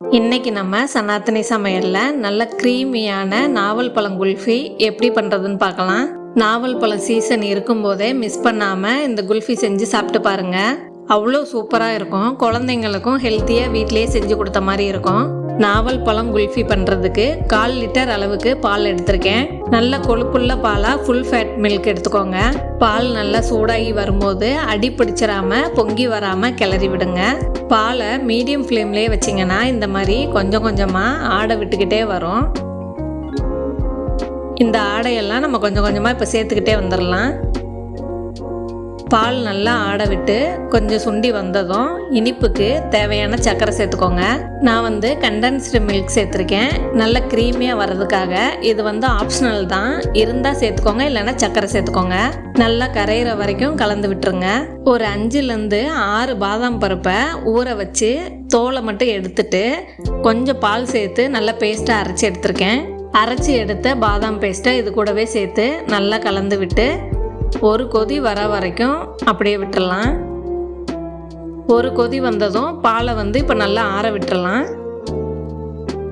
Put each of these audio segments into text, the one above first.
இன்னைக்கு நம்ம சனாத்தனி சமையல்ல நல்ல க்ரீமியான நாவல் பழம் குல்ஃபி எப்படி பண்றதுன்னு பார்க்கலாம். நாவல் பழம் சீசன் இருக்கும்போதே மிஸ் பண்ணாம இந்த குல்ஃபி செஞ்சு சாப்பிட்டு பாருங்க. அவ்வளோ சூப்பராக இருக்கும். குழந்தைங்களுக்கும் ஹெல்த்தியாக வீட்டிலேயே செஞ்சு கொடுத்த மாதிரி இருக்கும். நாவல் பழம் குல்ஃபி பண்ணுறதுக்கு கால் லிட்டர் அளவுக்கு பால் எடுத்திருக்கேன். நல்ல கொழுப்புள்ள பாலாக ஃபுல் ஃபேட் மில்க் எடுத்துக்கோங்க. பால் நல்லா சூடாகி வரும்போது அடி பிடிச்சிடாம பொங்கி வராமல் கிளறி விடுங்க. பாலை மீடியம் ஃப்ளேம்லேயே வச்சிங்கன்னா இந்த மாதிரி கொஞ்சம் கொஞ்சமாக ஆடை விட்டுக்கிட்டே வரும். இந்த ஆடையெல்லாம் நம்ம கொஞ்சம் கொஞ்சமாக இப்போ சேர்த்துக்கிட்டே வந்துடலாம் பால் நல்லா ஆட விட்டு கொஞ்சம் சுண்டி வந்ததும் இனிப்புக்கு தேவையான சர்க்கரை சேர்த்துக்கோங்க. நான் வந்து கண்டென்ஸ்டு மில்க் சேர்த்துருக்கேன். நல்ல க்ரீமியாக வர்றதுக்காக இது வந்து ஆப்ஷனல் தான். இருந்தால் சேர்த்துக்கோங்க இல்லைன்னா சர்க்கரை சேர்த்துக்கோங்க. நல்லா கரையிற வரைக்கும் கலந்து விட்டுருங்க. ஒரு அஞ்சுலேருந்து ஆறு பாதாம் பருப்பை ஊற வச்சு தோலை மட்டும் எடுத்துட்டு கொஞ்சம் பால் சேர்த்து நல்லா பேஸ்ட்டாக அரைச்சி எடுத்திருக்கேன். அரைச்சி எடுத்த பாதாம் பேஸ்ட்டை இது கூடவே சேர்த்து நல்லா கலந்து விட்டு ஒரு கொதி வர வரைக்கும் அப்படியே விட்டுடலாம் ஒரு கொதி வந்ததும் பாலை வந்து இப்போ நல்லா ஆற விட்டுடலாம்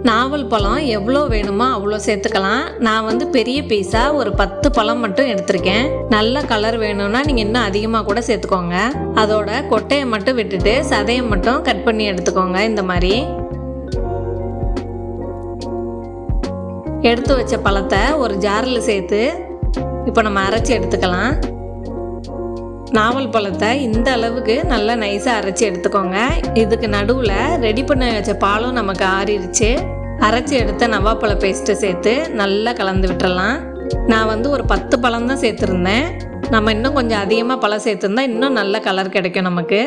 நாவல் பழம் எவ்வளோ வேணுமோ அவ்வளோ சேர்த்துக்கலாம். நான் வந்து பெரிய பீஸாக ஒரு பத்து பழம் மட்டும் எடுத்திருக்கேன். நல்ல கலர் வேணும்னா நீங்கள் இன்னும் அதிகமாக கூட சேர்த்துக்கோங்க. அதோட கொட்டையை மட்டும் விட்டுட்டு சதையை மட்டும் கட் பண்ணி எடுத்துக்கோங்க இந்த மாதிரி. எடுத்து வச்ச பழத்தை ஒரு ஜாரில் சேர்த்து இப்போ நம்ம அரைச்சி எடுத்துக்கலாம். நாவல் பழத்தை இந்த அளவுக்கு நல்லா நைஸாக அரைச்சி எடுத்துக்கோங்க. இதுக்கு நடுவில் ரெடி பண்ண வச்ச பாலும் நமக்கு ஆறிடுச்சு அரைச்சி எடுத்த நவாப்பழ பேஸ்ட்டை சேர்த்து நல்லா கலந்து விட்டுறலாம். நான் வந்து ஒரு பத்து பழம் தான் சேர்த்துருந்தேன். நம்ம இன்னும் கொஞ்சம் அதிகமாக பழம் சேர்த்துருந்தா இன்னும் நல்ல கலர் கிடைக்கும் நமக்கு.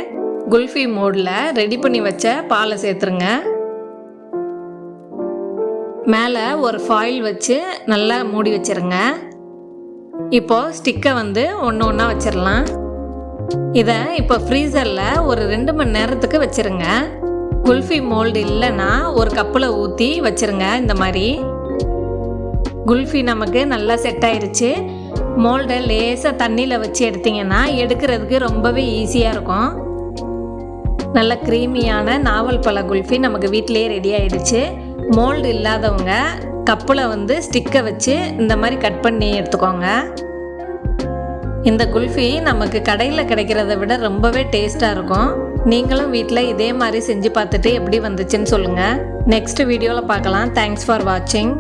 குல்ஃபி மோடில் ரெடி பண்ணி வச்ச பாலை சேர்த்துருங்க. மேலே ஒரு ஃபாயில் வச்சு நல்லா மூடி வச்சிருங்க. இப்போ ஸ்டிக்கை வந்து ஒன்று ஒன்றா வச்சிடலாம் இதை இப்போ ஃப்ரீசரில் ஒரு ரெண்டு மணி நேரத்துக்கு வச்சுருங்க. குல்ஃபி மோல்டு இல்லைன்னா ஒரு கப்பில் ஊற்றி வச்சிருங்க இந்த மாதிரி. குல்ஃபி நமக்கு நல்லா செட் ஆயிடுச்சு மோல்டை லேசாக தண்ணியில் வச்சு எடுத்தீங்கன்னா எடுக்கிறதுக்கு ரொம்பவே ஈஸியாக இருக்கும். நல்ல க்ரீமியான நாவல் பழ குல்ஃபி நமக்கு வீட்டிலேயே ரெடி ஆயிடுச்சு. மோல்டு இல்லாதவங்க கப்பில் வந்து ஸ்டிக்கை வச்சு இந்த மாதிரி கட் பண்ணி எடுத்துக்கோங்க. இந்த குல்ஃபி நமக்கு கடையில் கிடைக்கிறத விட ரொம்பவே டேஸ்ட்டாக இருக்கும். நீங்களும் வீட்டில் இதே மாதிரி செஞ்சு பார்த்துட்டு எப்படி வந்துச்சுன்னு சொல்லுங்கள் நெக்ஸ்ட் வீடியோவில் பார்க்கலாம். தேங்க்ஸ் ஃபார் வாட்சிங்